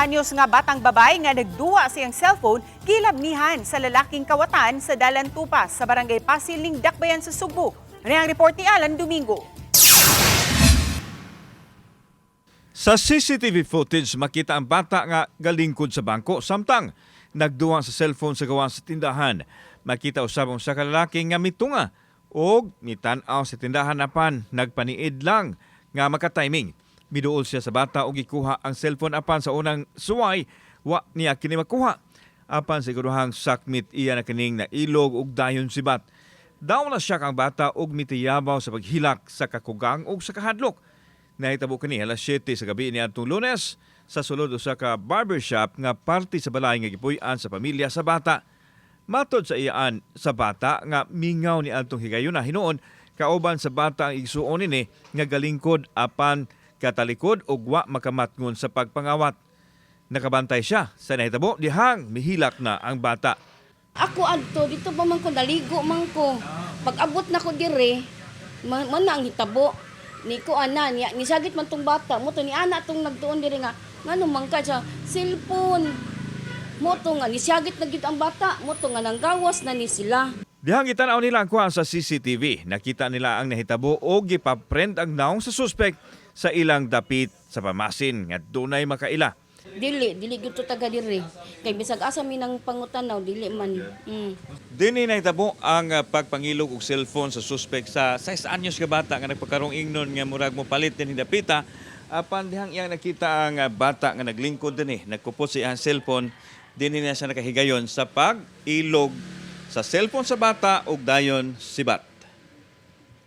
anyos nga batang babay nga nagduwa siyang cellphone kilabnihan sa lalaking kawatan sa Dalan Tupas sa barangay Pasil ning Dakbayan sa Subo. Ano ang report ni Alan Domingo? Sa CCTV footage, makita ang bata nga galingkod sa bangko samtang nagduwa sa cellphone sa gawa sa tindahan. Makita usabong sa kalalaki nga mitunga o mitan-aw sa tindahan apan nagpaniid lang nga makatiming. Miduol siya sa bata o gikuha ang cellphone apan sa unang suway wa niya kini makuha. Apan siguruhang sakmit iya na kining na ilog ug dayon sibat. Daw na siya kang bata og mitiyabaw sa paghilak sa kakugang ug sa kahadlok. Nahitabo kani alas 7 sa gabi ni atong Lunes sa sulod usa ka barbershop nga parte sa balay nga gipuy-an sa pamilya sa bata. Matod sa iyaan sa bata nga mingaw ni atong higayon na hinuon kauban sa bata ang igsuon ni nga galingkod apan katalikod ug wa makamatngon sa pagpangawat. Nakabantay siya sa nahitabo dihang mihilak na ang bata. Ako adto dito pa man ko daligo man ko. Pag abot na ko dire, man, man ang hitabo. Ni ko ana niya ni sagit man tong bata mo to ni ana tong nagtuon dire nga ngano man ka sa cellphone. Mo to nga ni sagit na ang bata, mo to nga nanggawas na ni sila. Dihang gitanaw nila ang kuha sa CCTV, nakita nila ang nahitabo o gipaprend ang naong sa suspect sa ilang dapit sa pamasin nga dunay makaila. Dili, dili gyud to taga dire. Kay bisag asa mi nang pangutanaw dili man. Mm. Dini nahitabo ang uh, pagpangilog og cellphone sa suspect sa 6 anyos ka bata nga nagpagkarong ingnon nga murag mo palit din dapita. Apan dihang iyang nakita ang uh, bata nga naglingkod dinhi, nagkupot sa iyang cellphone, dinhi na siya nakahigayon sa pag-ilog sa cellphone sa bata ug dayon sibat.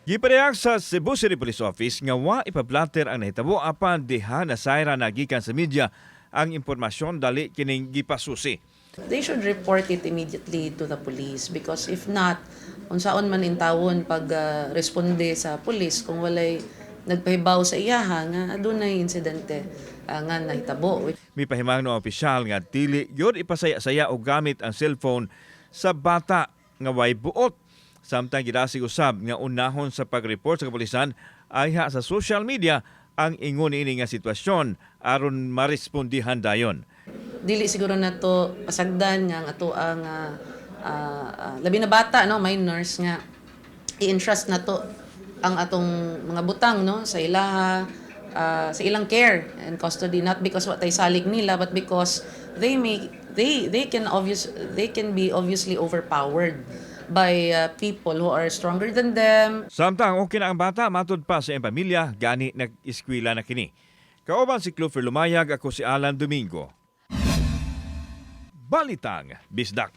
Giparehag sa Cebu City Police Office nga wa ipablatter ang nahitabo apan diha na sayra nagikan sa media ang impormasyon dali kining gipasusi. They should report it immediately to the police because if not, unsaon man in tawon pag ah, responde sa police kung walay nagpahibaw sa iyaha nga adunay insidente ah, nga nahitabo. May pahimang no opisyal nga dili gyud ipasaya-saya og gamit ang cellphone sa bata nga way buot. Samtang gidasig usab nga unahon sa pag-report sa kapulisan ay ha sa social media ang ingon ini nga sitwasyon aron marespondihan dayon. Dili siguro na to pasagdan nga ang ato ang ah, ah, ah, labi na bata no minors nga. I-entrust na to ang atong mga butang no sa ilaha ah, sa ilang care and custody. Not because what tay salig nila but because they may they they can obvious they can be obviously overpowered by ah, people who are stronger than them Samtang okay na ang bata matud pa sa iyang pamilya gani nag-eskwela na kini. Kauban si Clover Lumayag ako si Alan Domingo. Balitang Bisdak.